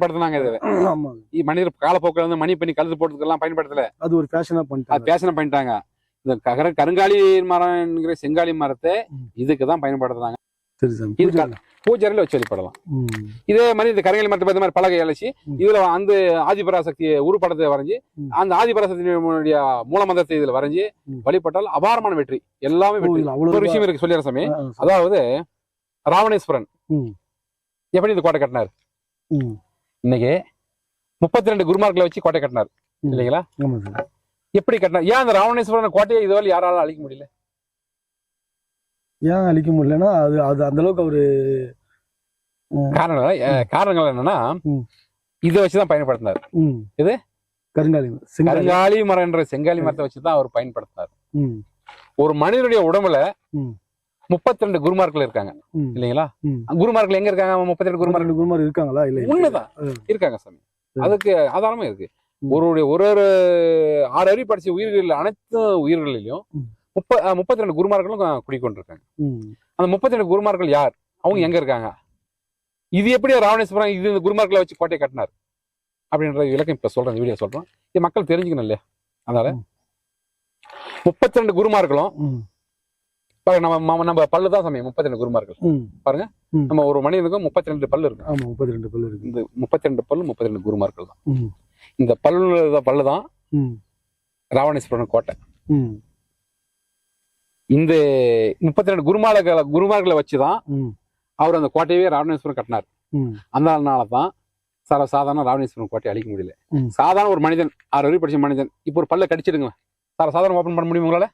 படுத்துனாங்க இது மனிதர் காலப்போக்கில் வந்து மணி பண்ணி கழுத்து போட்டுக்கெல்லாம் பயன்படுத்தல அது ஒரு ஃபேஷனா அது பண்ணிட்டாங்க பேசணும் பண்ணிட்டாங்க இந்த ககர கருங்காலி மரம்ங்கிற செங்காலி மரத்தை. இதுக்கு தான் பயன்படுத்துறாங்க சரி சாமி இது பூஜை- பூஜையில வச்சு வழிபடலாம். இதே மாதிரி இந்த கருங்காலி மரத்தை பார்த்த மாதிரி பலகை அழைச்சி. இதுல அந்த ஆதிபராசக்தி உருப்படத்தை வரைஞ்சி. அந்த ஆதிபராசக்தியினுடைய மூலமந்திரத்தை இதுல வரைஞ்சி. வழிபட்டால் அபாரமான வெற்றி எல்லாமே வெற்றி ஒரு விஷயம் இருக்கு சொல்லிடுறேன் சாமி ஆ, ஆ, சரி. அதாவது ராவணேஸ்வரன். எப்படி இந்த கோட்டை கட்டினார். இன்னைக்கு முப்பத்தி ரெண்டு குருமார்களை வச்சு கோட்டை கட்டினார். இல்லைங்களா எப்படி கட்டினார் ஏன் அந்த ராவணேஸ்வரன் கோட்டையை இதுவரை யாராலும் அழிக்க முடியல ஏன் அழிக்க முடியலன்னா அது அது அந்த அளவுக்கு அவரு காரணம் காரணங்கள் என்னன்னா. இதை வச்சுதான் பயன்படுத்தினார். எது? கருங்காலி கருங்காலி மரம் என்ற செங்காலி மரத்தை வச்சுதான் அவர் பயன்படுத்தினார். ஒரு மனிதனுடைய உடம்புல. முப்பத்தி ரெண்டு குருமார்கள் இருக்காங்க. இல்லைங்களா. குருமார்கள் எங்க இருக்காங்க முப்பத்தி ரெண்டு குருமார்கள் குருமார் இருக்காங்களா இல்ல. உண்மைதான். இருக்காங்க சாமி. அதுக்கு ஆதாரமும் இருக்கு. ஒருவருடைய ஒரு ஒரு ஆறு அறிவு படிச்ச உயிர்கள் அனைத்து உயிர்களிலும் ம். முப்ப முப்பத்தி ரெண்டு குருமார்களும் குடிக்கொண்டிருக்காங்க. அந்த முப்பத்தி ரெண்டு குருமார்கள் யார் அவங்க எங்க இருக்காங்க இது எப்படி ராவணேஸ்வரம் இது இந்த குருமார்களை வச்சு கோட்டையை கட்டினார் அப்படின்ற விளக்கம் இப்ப சொல்றேன் வீடியோ சொல்றேன் இது மக்கள் தெரிஞ்சுக்கணும் இல்லையா அதனால. முப்பத்தி ரெண்டு குருமார்களும். பாருங்க, நம்ம நம்ம- பல்லு தான் சமயம் முப்பத்தி ரெண்டு குருமார்கள் ம். நம்ம ஒரு மனிதனுக்கும் முப்பத்தி ரெண்டு பல்லு இருக்கு ஆமா முப்பத்தி ரெண்டு பல்லு இருக்கு இந்த முப்பத்தி ரெண்டு பல்லு முப்பத்தி ரெண்டு குருமார்கள் தான். இந்த பல்லு பல்லு தான். ராவணேஸ்வரன் கோட்டை. இந்த முப்பத்தி ரெண்டு குருமார்களை குருமார்களை வச்சுதான். அவர் அந்த கோட்டையவே ராவணேஸ்வரன் கட்டினார். அந்த தான் சார சாதாரண ராவணேஸ்வரன் கோட்டை அழிக்க முடியல. சாதாரண ஒரு மனிதன் ஆறு வரி படிச்ச மனிதன் இப்போ ஒரு பல்ல கடிச்சிடுங்க சார சாதாரண ஓபன் பண்ண முடியும் உங்களால